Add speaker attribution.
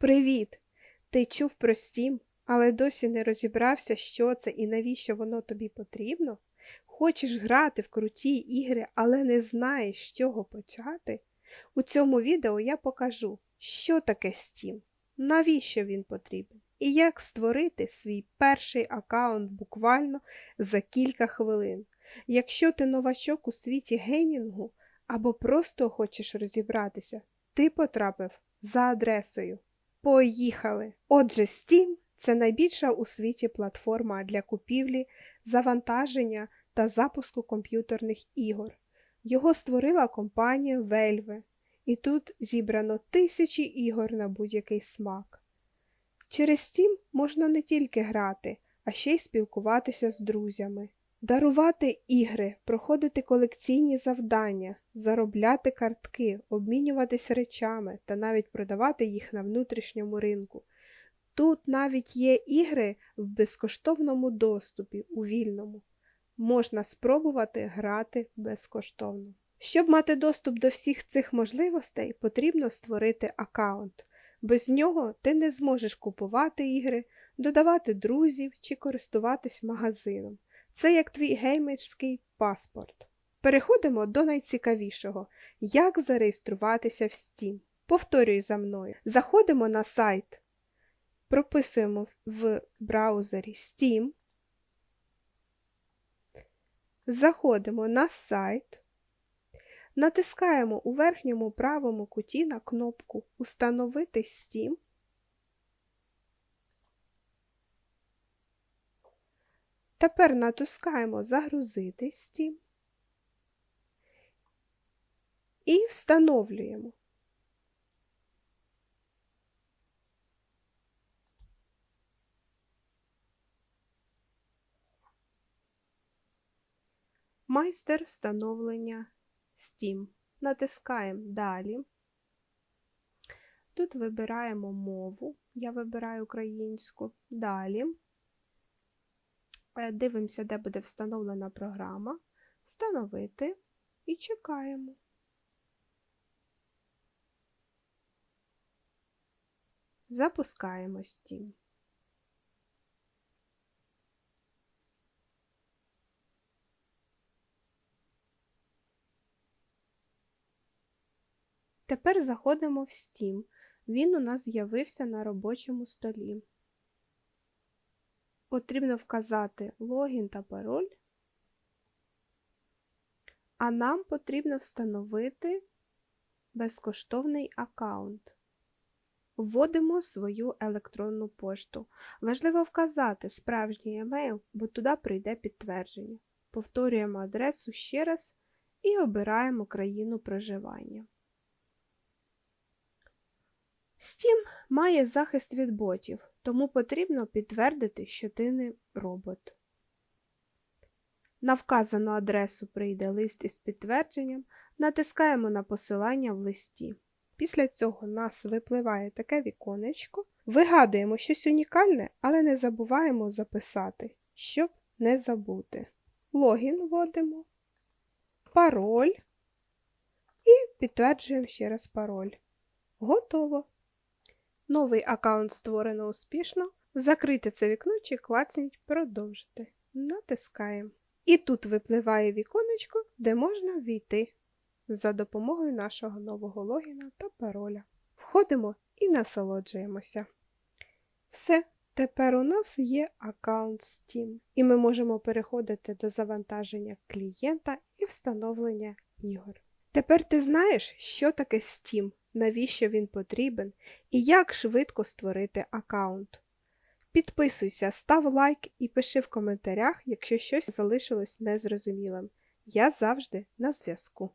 Speaker 1: Привіт! Ти чув про Steam, але досі не розібрався, що це і навіщо воно тобі потрібно? Хочеш грати в круті ігри, але не знаєш, з чого почати? У цьому відео я покажу, що таке Steam, навіщо він потрібен, і як створити свій перший аккаунт буквально за кілька хвилин. Якщо ти новачок у світі геймінгу або просто хочеш розібратися, ти потрапив за адресою. Поїхали! Отже, Steam це найбільша у світі платформа для купівлі, завантаження та запуску комп'ютерних ігор. Його створила компанія Valve, і тут зібрано тисячі ігор на будь-який смак. Через Steam можна не тільки грати, а ще й спілкуватися з друзями, дарувати ігри, проходити колекційні завдання, заробляти картки, обмінюватися речами та навіть продавати їх на внутрішньому ринку. Тут навіть є ігри в безкоштовному доступі у вільному. Можна спробувати грати безкоштовно. Щоб мати доступ до всіх цих можливостей, потрібно створити аккаунт. Без нього ти не зможеш купувати ігри, додавати друзів чи користуватись магазином. Це як твій геймерський паспорт. Переходимо до найцікавішого як зареєструватися в Steam. Повторюй за мною. Заходимо на сайт, прописуємо в браузері Steam. Заходимо на сайт, натискаємо у верхньому правому куті на кнопку Установити Steam. Тепер натискаємо Загрузити Steam і встановлюємо. Майстер встановлення Steam. Натискаємо Далі. Тут вибираємо мову. Я вибираю українську. Далі. Е, Дивимося, де буде встановлена програма. Встановити і чекаємо. Запускаємо Steam. Тепер заходимо в Steam. Він у нас з'явився на робочому столі. Потрібно вказати логін та пароль, а нам потрібно встановити безкоштовний аккаунт. Вводимо свою електронну пошту. Важливо вказати справжній емейл, бо туди прийде підтвердження. Повторюємо адресу ще раз і обираємо країну проживання. Steam має захист від ботів, тому потрібно підтвердити, що ти не робот. На вказану адресу прийде лист із підтвердженням, натискаємо на посилання в листі. Після цього нас випливає таке віконечко. Вигадуємо щось унікальне, але не забуваємо записати, щоб не забути. Логін вводимо, пароль і підтверджуємо ще раз пароль. Готово! Новий аккаунт створено успішно. Закрити це вікно чи клацніть Продовжити. Натискаємо. І тут випливає віконечко, де можна ввійти за допомогою нашого нового логіна та пароля. Входимо і насолоджуємося. Все, тепер у нас є аккаунт Steam, і ми можемо переходити до завантаження клієнта і встановлення ігор. Тепер ти знаєш, що таке Steam, навіщо він потрібен і як швидко створити аккаунт. Підписуйся, став лайк і пиши в коментарях, якщо щось залишилось незрозумілим. Я завжди на зв'язку.